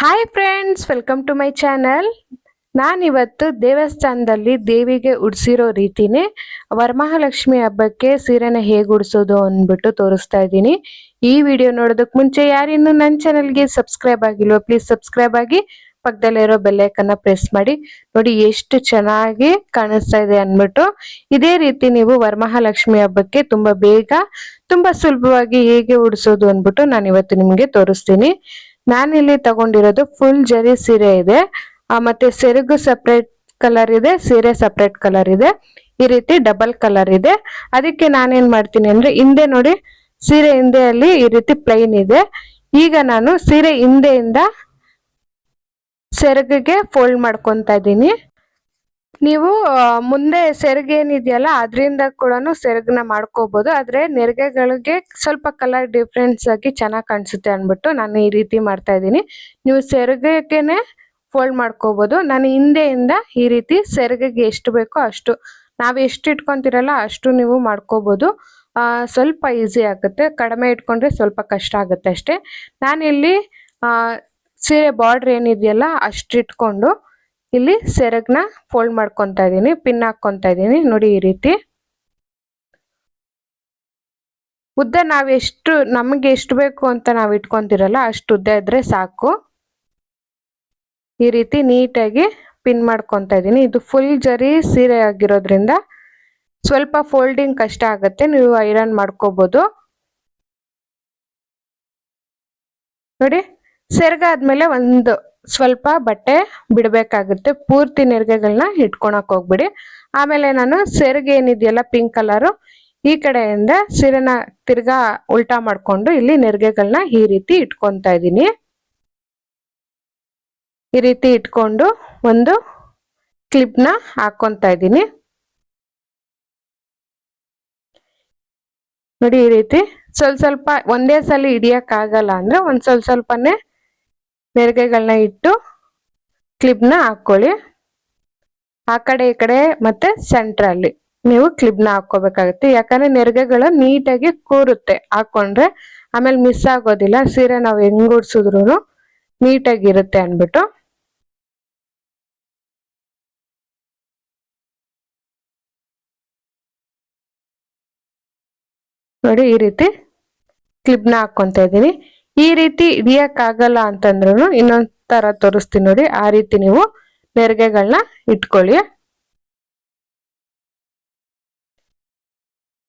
Hi friends welcome to my channel ನಾನಿವತ್ತು ದೇವಸ್ಥಾನದಲ್ಲಿ ದೇವಿಗೆ ಉಡಿಸಿರೋ ರೀತಿನೇ ವರಮಹಾಲಕ್ಷ್ಮಿ ಹಬ್ಬಕ್ಕೆ ಸೀರೆನ ಹೇಗೆ ಉಡಿಸೋದು ಅಂದ್ಬಿಟ್ಟು ತೋರಿಸ್ತಾ ಇದ್ದೀನಿ. ಈ ವಿಡಿಯೋ ನೋಡೋದಕ್ಕೆ ಮುಂಚೆ ಯಾರಿನ್ನು ನನ್ನ ಚಾನಲ್ಗೆ ಸಬ್ಸ್ಕ್ರೈಬ್ ಆಗಿಲ್ವೋ ಪ್ಲೀಸ್ ಸಬ್ಸ್ಕ್ರೈಬ್ ಆಗಿ ಪಕ್ಕದಲ್ಲಿರೋ ಬೆಲ್ಲೈಕನ್ನ ಪ್ರೆಸ್ ಮಾಡಿ. ನೋಡಿ ಎಷ್ಟು ಚೆನ್ನಾಗಿ ಕಾಣಿಸ್ತಾ ಇದೆ ಅಂದ್ಬಿಟ್ಟು. ಇದೇ ರೀತಿ ನೀವು ವರಮಹಾಲಕ್ಷ್ಮಿ ಹಬ್ಬಕ್ಕೆ ತುಂಬಾ ಬೇಗ, ತುಂಬಾ ಸುಲಭವಾಗಿ ಹೇಗೆ ಉಡಿಸೋದು ಅಂದ್ಬಿಟ್ಟು ನಾನು ಇವತ್ತು ನಿಮಗೆ ತೋರಿಸ್ತೀನಿ. ನಾನಿಲ್ಲಿ ತಗೊಂಡಿರೋದು ಫುಲ್ ಜರಿ ಸೀರೆ ಇದೆ. ಮತ್ತೆ ಸೆರಗು ಸಪ್ರೇಟ್ ಕಲರ್ ಇದೆ, ಸೀರೆ ಸಪ್ರೇಟ್ ಕಲರ್ ಇದೆ. ಈ ರೀತಿ ಡಬಲ್ ಕಲರ್ ಇದೆ. ಅದಕ್ಕೆ ನಾನೇನ್ ಮಾಡ್ತೀನಿ ಅಂದ್ರೆ ಹಿಂದೆ ನೋಡಿ, ಸೀರೆ ಹಿಂದೆಯಲ್ಲಿ ಈ ರೀತಿ ಪ್ಲೈನ್ ಇದೆ. ಈಗ ನಾನು ಸೀರೆ ಹಿಂದೆಯಿಂದ ಸೆರಗಿಗೆ ಫೋಲ್ಡ್ ಮಾಡ್ಕೊತಾ ಇದ್ದೀನಿ. ನೀವು ಮುಂದೆ ಸೆರಗು ಏನಿದೆಯಲ್ಲ, ಅದರಿಂದ ಕೂಡ ಸೆರಗನ್ನ ಮಾಡ್ಕೋಬಹುದು ಆದ್ರೆ ನೆರಿಗೆಗಳಿಗೆ ಸ್ವಲ್ಪ ಕಲರ್ ಡಿಫ್ರೆನ್ಸ್ ಆಗಿ ಚೆನ್ನಾಗಿ ಕಾಣಿಸುತ್ತೆ ಅಂದ್ಬಿಟ್ಟು ನಾನು ಈ ರೀತಿ ಮಾಡ್ತಾ ಇದ್ದೀನಿ. ನೀವು ಸೆರಗಿಗೆನೆ ಫೋಲ್ಡ್ ಮಾಡ್ಕೋಬಹುದು ನಾನು ಹಿಂದೆಯಿಂದ ಈ ರೀತಿ ಸೆರಗೆಗೆ ಎಷ್ಟು ಬೇಕೋ ಅಷ್ಟು. ನಾವು ಎಷ್ಟು ಇಟ್ಕೊಂತಿರಲ್ಲ ಅಷ್ಟು ನೀವು ಮಾಡ್ಕೋಬಹುದು ಸ್ವಲ್ಪ ಈಸಿ ಆಗುತ್ತೆ. ಕಡಿಮೆ ಇಟ್ಕೊಂಡ್ರೆ ಸ್ವಲ್ಪ ಕಷ್ಟ ಆಗುತ್ತೆ ಅಷ್ಟೇ. ನಾನಿಲ್ಲಿ ಸೀರೆ ಬಾರ್ಡ್ರ್ ಏನಿದೆಯಲ್ಲ ಅಷ್ಟು ಇಟ್ಕೊಂಡು ಇಲ್ಲಿ ಸೆರಗ್ನ ಫೋಲ್ಡ್ ಮಾಡ್ಕೊತಾ ಇದ್ದೀನಿ ಪಿನ್ ಹಾಕ್ಕೊಂತ ಇದ್ದೀನಿ. ನೋಡಿ ಈ ರೀತಿ. ಉದ್ದ ನಾವು ಎಷ್ಟು, ನಮಗೆ ಎಷ್ಟು ಬೇಕು ಅಂತ ನಾವು ಇಟ್ಕೊಂತಿರಲ್ಲ, ಅಷ್ಟು ಉದ್ದ ಇದ್ರೆ ಸಾಕು. ಈ ರೀತಿ ನೀಟಾಗಿ ಪಿನ್ ಮಾಡ್ಕೊತಾ ಇದ್ದೀನಿ. ಇದು ಫುಲ್ ಜರಿ ಸೀರೆ ಆಗಿರೋದ್ರಿಂದ ಸ್ವಲ್ಪ ಫೋಲ್ಡಿಂಗ್ ಕಷ್ಟ ಆಗುತ್ತೆ. ನೀವು ಐರನ್ ಮಾಡ್ಕೋಬಹುದು ನೋಡಿ, ಸೆರಗಾದ್ಮೇಲೆ ಒಂದು ಸ್ವಲ್ಪ ಬಟ್ಟೆ ಬಿಡಬೇಕಾಗುತ್ತೆ. ಪೂರ್ತಿ ನೆರಿಗೆಗಳನ್ನ ಇಟ್ಕೊಳಕ್ ಹೋಗ್ಬಿಡಿ. ಆಮೇಲೆ ನಾನು ಸೆರಿಗೆ ಏನಿದೆಯಲ್ಲ ಪಿಂಕ್ ಕಲರು, ಈ ಕಡೆಯಿಂದ ಸೀರೆನ ತಿರ್ಗಾ ಉಲ್ಟಾ ಮಾಡ್ಕೊಂಡು ಇಲ್ಲಿ ನೆರಿಗೆಗಳನ್ನ ಈ ರೀತಿ ಇಟ್ಕೊತಾ ಇದ್ದೀನಿ. ಈ ರೀತಿ ಇಟ್ಕೊಂಡು ಒಂದು ಕ್ಲಿಪ್ನ ಹಾಕೊತಾ ಇದ್ದೀನಿ. ನೋಡಿ ಈ ರೀತಿ. ಸ್ವಲ್ಪ ಸ್ವಲ್ಪ, ಒಂದೇ ಸಲ ಹಿಡಿಯೋಕ್ಕಾಗಲ್ಲ ಅಂದ್ರೆ ಒಂದ್ ಸ್ವಲ್ಪ ಸ್ವಲ್ಪನೇ ನೆರಿಗೆಗಳನ್ನ ಇಟ್ಟು ಕ್ಲಿಪ್ನ ಹಾಕೊಳ್ಳಿ ಆ ಕಡೆ ಈ ಕಡೆ ಮತ್ತೆ ಸೆಂಟ್ರಲ್ಲಿ ನೀವು ಕ್ಲಿಪ್ನ ಹಾಕೋಬೇಕಾಗುತ್ತೆ ಯಾಕಂದ್ರೆ ನೆರಿಗೆಗಳು ನೀಟಾಗಿ ಕೂರುತ್ತೆ. ಹಾಕೊಂಡ್ರೆ ಆಮೇಲೆ ಮಿಸ್ ಆಗೋದಿಲ್ಲ. ಸೀರೆ ನಾವು ಹೆಂಗ್ ಉಡ್ಸಿದ್ರು ನೀಟಾಗಿರುತ್ತೆ ಅನ್ಬಿಟ್ಟು ನೋಡಿ ಈ ರೀತಿ ಕ್ಲಿಪ್ನ ಹಾಕೊಂತ ಇದ್ದೀನಿ. ಈ ರೀತಿ ಹಿಡಿಯಕ್ ಆಗಲ್ಲ ಅಂತಂದ್ರು ಇನ್ನೊಂದ್ ತರ ತೋರಿಸ್ತೀನಿ ನೋಡಿ. ಆ ರೀತಿ ನೀವು ನೆರಿಗೆಗಳನ್ನ ಇಟ್ಕೊಳ್ಳಿ.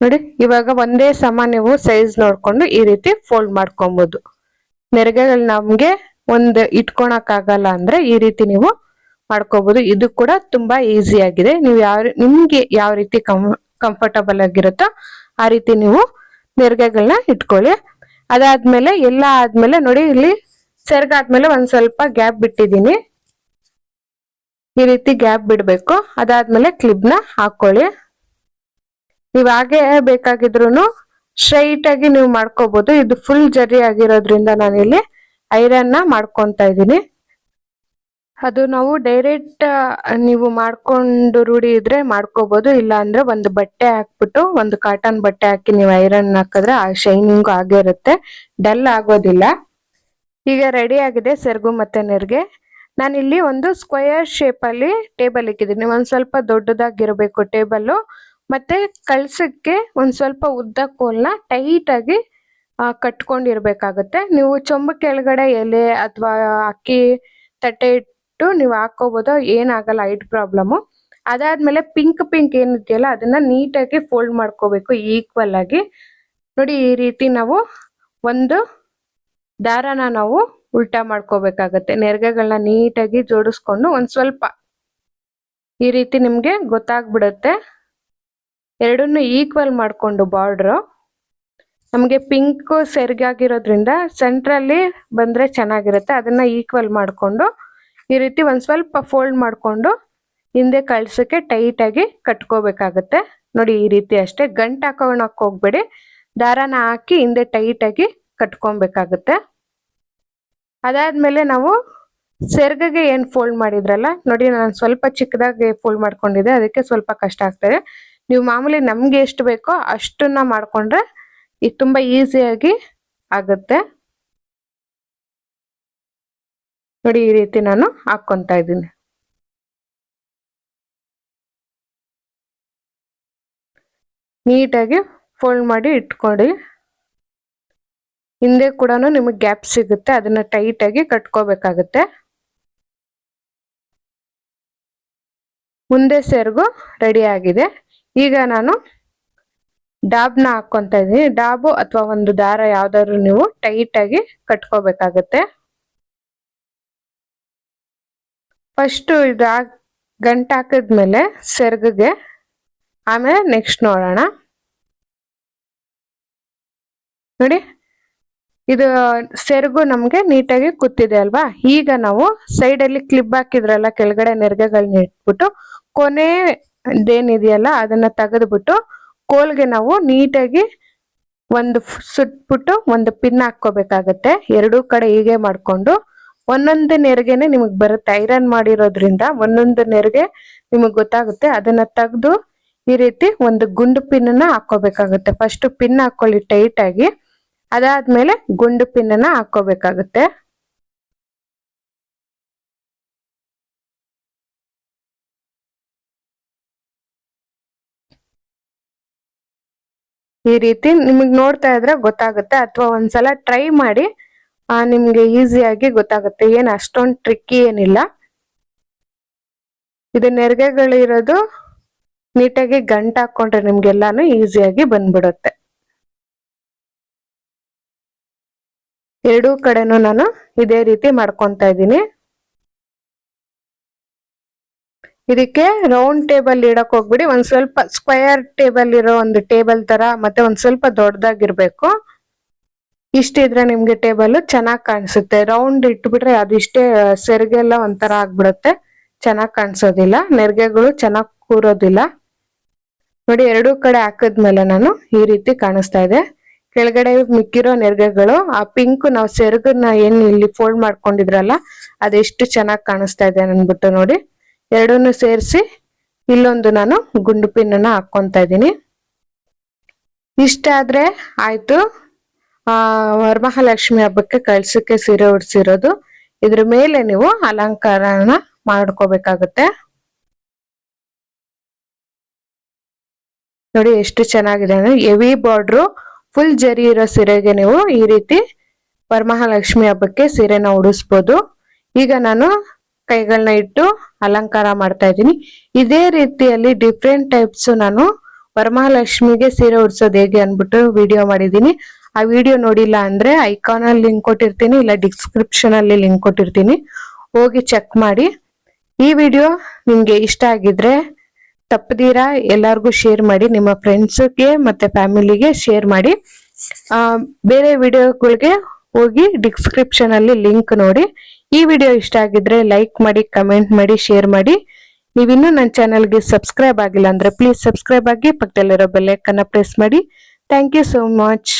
ನೋಡಿ, ಇವಾಗ ಒಂದೇ ಸಮ ನೀವು ಸೈಜ್ ನೋಡ್ಕೊಂಡು ಈ ರೀತಿ ಫೋಲ್ಡ್ ಮಾಡ್ಕೊಬಹುದು ನೆರಿಗೆಗಳು ನಮ್ಗೆ ಒಂದು ಇಟ್ಕೊಳಕ್ ಆಗಲ್ಲ ಅಂದ್ರೆ ಈ ರೀತಿ ನೀವು ಮಾಡ್ಕೋಬಹುದು ಇದು ಕೂಡ ತುಂಬಾ ಈಸಿ ಆಗಿದೆ. ನೀವು ಯಾವ ನಿಮ್ಗೆ ಯಾವ ರೀತಿ ಕಂಫರ್ಟಬಲ್ ಆಗಿರುತ್ತೋ ಆ ರೀತಿ ನೀವು ನೆರಿಗೆಗಳನ್ನ ಇಟ್ಕೊಳ್ಳಿ. ಅದಾದ್ಮೇಲೆ ಎಲ್ಲ ಆದ್ಮೇಲೆ ನೋಡಿ, ಇಲ್ಲಿ ಸೆರ್ಗ್ ಆದ್ಮೇಲೆ ಒಂದ್ ಸ್ವಲ್ಪ ಗ್ಯಾಪ್ ಬಿಟ್ಟಿದ್ದೀನಿ. ಈ ರೀತಿ ಗ್ಯಾಪ್ ಬಿಡ್ಬೇಕು. ಅದಾದ್ಮೇಲೆ ಕ್ಲಿಪ್ನ ಹಾಕೊಳ್ಳಿ. ನೀವು ಹಾಗೆ ಬೇಕಾಗಿದ್ರು ಸ್ಟ್ರೈಟ್ ಆಗಿ ನೀವು ಮಾಡ್ಕೋಬಹುದು ಇದು ಫುಲ್ ಜರಿ ಆಗಿರೋದ್ರಿಂದ ನಾನಿಲ್ಲಿ ಐರನ್ನ ಮಾಡ್ಕೊಂತ ಇದ್ದೀನಿ. ಅದು ನಾವು ಡೈರೆಕ್ಟ್ ನೀವು ಮಾಡ್ಕೊಂಡು ರೂಢಿ ಇದ್ರೆ ಮಾಡ್ಕೋಬಹುದು ಇಲ್ಲ ಅಂದ್ರೆ ಒಂದು ಬಟ್ಟೆ ಹಾಕ್ಬಿಟ್ಟು, ಒಂದು ಕಾಟನ್ ಬಟ್ಟೆ ಹಾಕಿ ನೀವು ಐರನ್ ಹಾಕಿದ್ರೆ ಆ ಶೈನಿಂಗ್ ಆಗೇ ಇರುತ್ತೆ. ಡಲ್ ಆಗೋದಿಲ್ಲ. ಈಗ ರೆಡಿ ಆಗಿದೆ ಸೆರಗು ಮತ್ತೆ ನೆರಿಗೆ. ನಾನಿಲ್ಲಿ ಒಂದು ಸ್ಕ್ವಯರ್ ಶೇಪ್ ಅಲ್ಲಿ ಟೇಬಲ್ ಇಕ್ಕಿದ್ದೀನಿ. ಒಂದ್ ಸ್ವಲ್ಪ ದೊಡ್ಡದಾಗಿರ್ಬೇಕು ಟೇಬಲ್ ಮತ್ತೆ ಕಳ್ಸಕ್ಕೆ ಒಂದ್ ಸ್ವಲ್ಪ ಉದ್ದ ಕೋಲ್ನ ಟೈಟ್ ಆಗಿ ಕಟ್ಕೊಂಡಿರ್ಬೇಕಾಗತ್ತೆ. ನೀವು ಚೊಂಬ ಕೆಳಗಡೆ ಎಲೆ ಅಥವಾ ಅಕ್ಕಿ, ತಟ್ಟೆ ನೀವು ಹಾಕೋಬಹುದು ಏನಾಗಲ್ಲ ಹೈಟ್ ಪ್ರಾಬ್ಲಮ್ ಅದಾದ್ಮೇಲೆ ಪಿಂಕ್ ಪಿಂಕ್ ಏನಿದೆಯಲ್ಲ, ಅದನ್ನ ನೀಟಾಗಿ ಫೋಲ್ಡ್ ಮಾಡ್ಕೋಬೇಕು ಈಕ್ವಲ್ ಆಗಿ. ನೋಡಿ, ಈ ರೀತಿ ನಾವು ಒಂದು ದಾರನ ನಾವು ಉಲ್ಟಾ ಮಾಡ್ಕೋಬೇಕಾಗತ್ತೆ. ನೆರಿಗೆಗಳನ್ನ ನೀಟಾಗಿ ಜೋಡಿಸ್ಕೊಂಡು ಒಂದ್ ಸ್ವಲ್ಪ. ಈ ರೀತಿ ನಿಮ್ಗೆ ಗೊತ್ತಾಗ್ಬಿಡುತ್ತೆ. ಎರಡನ್ನು ಈಕ್ವಲ್ ಮಾಡ್ಕೊಂಡು ಬಾರ್ಡ್ರು ನಮಗೆ ಪಿಂಕ್ ಸೆರ್ಗಾಗಿರೋದ್ರಿಂದ ಸೆಂಟ್ರಲ್ಲಿ ಬಂದ್ರೆ ಚೆನ್ನಾಗಿರುತ್ತೆ. ಅದನ್ನ ಈಕ್ವಲ್ ಮಾಡ್ಕೊಂಡು ಈ ರೀತಿ ಒಂದು ಸ್ವಲ್ಪ ಫೋಲ್ಡ್ ಮಾಡಿಕೊಂಡು ಹಿಂದೆ ಕಳ್ಸಕ್ಕೆ ಟೈಟ್ ಆಗಿ ಕಟ್ಕೋಬೇಕಾಗತ್ತೆ. ನೋಡಿ ಈ ರೀತಿ ಅಷ್ಟೇ ಗಂಟು ಹಾಕೋಣಕ್ಕೆ ಹೋಗ್ಬೇಡಿ. ದಾರನ ಹಾಕಿ ಹಿಂದೆ ಟೈಟ್ ಆಗಿ ಕಟ್ಕೊಬೇಕಾಗತ್ತೆ. ಅದಾದ್ಮೇಲೆ ನಾವು ಸೆರ್ಗಗೆ ಏನು ಫೋಲ್ಡ್ ಮಾಡಿದ್ರಲ್ಲ, ನೋಡಿ ನಾನು ಸ್ವಲ್ಪ ಚಿಕ್ಕದಾಗಿ ಫೋಲ್ಡ್ ಮಾಡ್ಕೊಂಡಿದ್ದೆ, ಅದಕ್ಕೆ ಸ್ವಲ್ಪ ಕಷ್ಟ ಆಗ್ತದೆ ನೀವು ಮಾಮೂಲಿ ನಮ್ಗೆ ಎಷ್ಟು ಬೇಕೋ ಅಷ್ಟನ್ನ ಮಾಡಿಕೊಂಡ್ರೆ ಇದು ತುಂಬ ಈಸಿಯಾಗಿ ಆಗುತ್ತೆ. ನೋಡಿ ಈ ರೀತಿ ನಾನು ಹಾಕ್ಕೊತಾ ಇದ್ದೀನಿ. ನೀಟಾಗಿ ಫೋಲ್ಡ್ ಮಾಡಿ ಇಟ್ಕೊಳ್ಳಿ. ಹಿಂದೆ ಕೂಡ ನಿಮಗೆ ಗ್ಯಾಪ್ ಸಿಗುತ್ತೆ, ಅದನ್ನ ಟೈಟ್ ಆಗಿ ಕಟ್ಕೋಬೇಕಾಗುತ್ತೆ. ಮುಂದೆ ಸೆರ್ಗು ರೆಡಿ ಆಗಿದೆ. ಈಗ ನಾನು ಡಾಬ್ನ ಹಾಕೊಂತ ಇದ್ದೀನಿ. ಡಾಬು ಅಥವಾ ಒಂದು ದಾರ ಯಾವ್ದಾದ್ರು ನೀವು ಟೈಟ್ ಆಗಿ ಕಟ್ಕೋಬೇಕಾಗತ್ತೆ. ಫಸ್ಟ್ ಇದು ಗಂಟು ಹಾಕಿದ್ಮೇಲೆ ಸೆರ್ಗಿಗೆ, ಆಮೇಲೆ ನೆಕ್ಸ್ಟ್ ನೋಡೋಣ. ನೋಡಿ, ಇದು ಸೆರಗು ನಮಗೆ ನೀಟಾಗಿ ಕೂತಿದೆ ಅಲ್ವಾ? ಈಗ ನಾವು ಸೈಡಲ್ಲಿ ಕ್ಲಿಪ್ ಹಾಕಿದ್ರಲ್ಲ, ಕೆಳಗಡೆ ನೆರಿಗೆಗಳನ್ನ ಇಟ್ಬಿಟ್ಟು, ಕೊನೆ ಇದೇನಿದೆಯಲ್ಲ, ಅದನ್ನ ತೆಗೆದ್ಬಿಟ್ಟು ಕೋಲ್ಗೆ ನಾವು ನೀಟಾಗಿ ಒಂದು ಸುಟ್ಬಿಟ್ಟು ಒಂದು ಪಿನ್ ಹಾಕ್ಕೋಬೇಕಾಗತ್ತೆ. ಎರಡೂ ಕಡೆ ಹೀಗೆ ಮಾಡ್ಕೊಂಡು ಒಂದೊಂದು ನೆರಿಗೆನೆ ನಿಮಗ್ ಬರುತ್ತೆ. ಐರನ್ ಮಾಡಿರೋದ್ರಿಂದ ಒಂದೊಂದು ನೆರಿಗೆ ನಿಮಗ್ ಗೊತ್ತಾಗುತ್ತೆ. ಅದನ್ನ ತೆಗೆದು ಈ ರೀತಿ ಒಂದು ಗುಂಡು ಪಿನ್ ಹಾಕೋಬೇಕಾಗುತ್ತೆ ಫಸ್ಟ್ ಪಿನ್ ಹಾಕೊಳ್ಳಿ ಟೈಟ್ ಆಗಿ. ಅದಾದ್ಮೇಲೆ ಗುಂಡು ಪಿನ್ ಹಾಕೋಬೇಕಾಗುತ್ತೆ ಈ ರೀತಿ ನಿಮಗ್ ನೋಡ್ತಾ ಇದ್ರೆ ಗೊತ್ತಾಗುತ್ತೆ. ಅಥವಾ ಒಂದ್ಸಲ ಟ್ರೈ ಮಾಡಿ ನಿಮ್ಗೆ ಈಸಿಯಾಗಿ ಗೊತ್ತಾಗುತ್ತೆ. ಏನ್ ಅಷ್ಟೊಂದು ಟ್ರಿಕ್ಕಿ ಏನಿಲ್ಲ. ಇದು ನೆರಿಗೆಗಳಿರೋದು ನೀಟಾಗಿ ಗಂಟು ಹಾಕೊಂಡ್ರೆ ನಿಮ್ಗೆಲ್ಲಾನು ಈಸಿಯಾಗಿ ಬಂದ್ಬಿಡುತ್ತೆ. ಎರಡೂ ಕಡೆನೂ ನಾನು ಇದೇ ರೀತಿ ಮಾಡ್ಕೊಂತ ಇದ್ದೀನಿ. ಇದಕ್ಕೆ ರೌಂಡ್ ಟೇಬಲ್ ಇಡಕ್ ಹೋಗ್ಬಿಡಿ. ಒಂದ್ ಸ್ವಲ್ಪ ಸ್ಕ್ವಯರ್ ಟೇಬಲ್ ಇರೋ ಒಂದು ಟೇಬಲ್ ತರ, ಮತ್ತೆ ಒಂದ್ ಸ್ವಲ್ಪ ದೊಡ್ಡದಾಗಿರ್ಬೇಕು. ಇಷ್ಟಿದ್ರೆ ನಿಮ್ಗೆ ಟೇಬಲ್ ಚೆನ್ನಾಗ್ ಕಾಣಿಸುತ್ತೆ. ರೌಂಡ್ ಇಟ್ಬಿಟ್ರೆ ಅದಿಷ್ಟೇ ಸೆರಿಗೆಲ್ಲ ಒಂಥರ ಆಗ್ಬಿಡುತ್ತೆ. ಚೆನ್ನಾಗ್ ಕಾಣಿಸೋದಿಲ್ಲ. ನೆರಿಗೆಗಳು ಚೆನ್ನಾಗ್ ಕೂರೋದಿಲ್ಲ. ನೋಡಿ, ಎರಡೂ ಕಡೆ ಹಾಕಿದ್ಮೇಲೆ ನಾನು ಈ ರೀತಿ ಕಾಣಿಸ್ತಾ ಇದೆ. ಕೆಳಗಡೆ ಮಿಕ್ಕಿರೋ ನೆರಿಗೆಗಳು, ಆ ಪಿಂಕ್ ನಾವು ಸೆರಗನ್ನ ಏನ್ ಇಲ್ಲಿ ಫೋಲ್ಡ್ ಮಾಡ್ಕೊಂಡಿದ್ರಲ್ಲ ಅದೆಷ್ಟು ಚೆನ್ನಾಗಿ ಕಾಣಿಸ್ತಾ ಇದೆ ಅನ್ಬಿಟ್ಟು ನೋಡಿ. ಎರಡನ್ನು ಸೇರಿಸಿ, ಇಲ್ಲೊಂದು ನಾನು ಗುಂಡು ಪಿನ್ ಅನ್ನ ಹಾಕೊಂತ ಇದ್ದೀನಿ. ಇಷ್ಟ ಆದ್ರೆ ಆಯ್ತು. ಆ, ವರಮಹಾಲಕ್ಷ್ಮಿ ಹಬ್ಬಕ್ಕೆ ಕಳ್ಸಕ್ಕೆ ಸೀರೆ ಉಡ್ಸಿರೋದು. ಇದ್ರ ಮೇಲೆ ನೀವು ಅಲಂಕಾರನ ಮಾಡ್ಕೋಬೇಕಾಗುತ್ತೆ. ನೋಡಿ ಎಷ್ಟು ಚೆನ್ನಾಗಿದೆ ಅಂದ್ರೆ ಹೆವಿ ಬಾರ್ಡ್ರು ಫುಲ್ ಜರಿ ಇರೋ ಸೀರೆಗೆ ನೀವು ಈ ರೀತಿ ವರಮಹಾಲಕ್ಷ್ಮಿ ಹಬ್ಬಕ್ಕೆ ಸೀರೆನ ಉಡಿಸ್ಬೋದು. ಈಗ ನಾನು ಕೈಗಳನ್ನ ಇಟ್ಟು ಅಲಂಕಾರ ಮಾಡ್ತಾ ಇದ್ದೀನಿ. ಇದೇ ರೀತಿಯಲ್ಲಿ ಡಿಫ್ರೆಂಟ್ ಟೈಪ್ಸ್ ನಾನು ವರಮಹಾಲಕ್ಷ್ಮಿಗೆ ಸೀರೆ ಉಡ್ಸೋದು ಹೇಗೆ ಅನ್ಬಿಟ್ಟು ವಿಡಿಯೋ ಮಾಡಿದ್ದೀನಿ. ಆ ವಿಡಿಯೋ ನೋಡಿಲ್ಲ ಅಂದ್ರೆ ಐಕಾನ್ ಅಲ್ಲಿ ಲಿಂಕ್ ಕೊಟ್ಟಿರ್ತೀನಿ, ಇಲ್ಲ ಡಿಸ್ಕ್ರಿಪ್ಷನ್ ಅಲ್ಲಿ ಲಿಂಕ್ ಕೊಟ್ಟಿರ್ತೀನಿ. ಹೋಗಿ ಚೆಕ್ ಮಾಡಿ. ಈ ವಿಡಿಯೋ ನಿಮ್ಗೆ ಇಷ್ಟ ಆಗಿದ್ರೆ ತಪ್ಪದೀರಾ ಎಲ್ಲಾರ್ಗು ಶೇರ್ ಮಾಡಿ, ನಿಮ್ಮ ಫ್ರೆಂಡ್ಸ್ಗೆ ಮತ್ತೆ ಫ್ಯಾಮಿಲಿಗೆ ಶೇರ್ ಮಾಡಿ. ಆ, ಬೇರೆ ವಿಡಿಯೋಗಳಿಗೆ ಹೋಗಿ ಡಿಸ್ಕ್ರಿಪ್ಷನ್ ಅಲ್ಲಿ ಲಿಂಕ್ ನೋಡಿ. ಈ ವಿಡಿಯೋ ಇಷ್ಟ ಆಗಿದ್ರೆ ಲೈಕ್ ಮಾಡಿ ಕಮೆಂಟ್ ಮಾಡಿ ಶೇರ್ ಮಾಡಿ. ನೀವಿನ್ನೂ ನನ್ನ ಚಾನಲ್ಗೆ ಸಬ್ಸ್ಕ್ರೈಬ್ ಆಗಿಲ್ಲ ಅಂದರೆ ಪ್ಲೀಸ್ ಸಬ್ಸ್ಕ್ರೈಬ್ ಆಗಿ ಪಕ್ಕದಲ್ಲಿರೋ ಬೆಲ್ಲೈಕನ್ನ ಪ್ರೆಸ್ ಮಾಡಿ. Thank you so much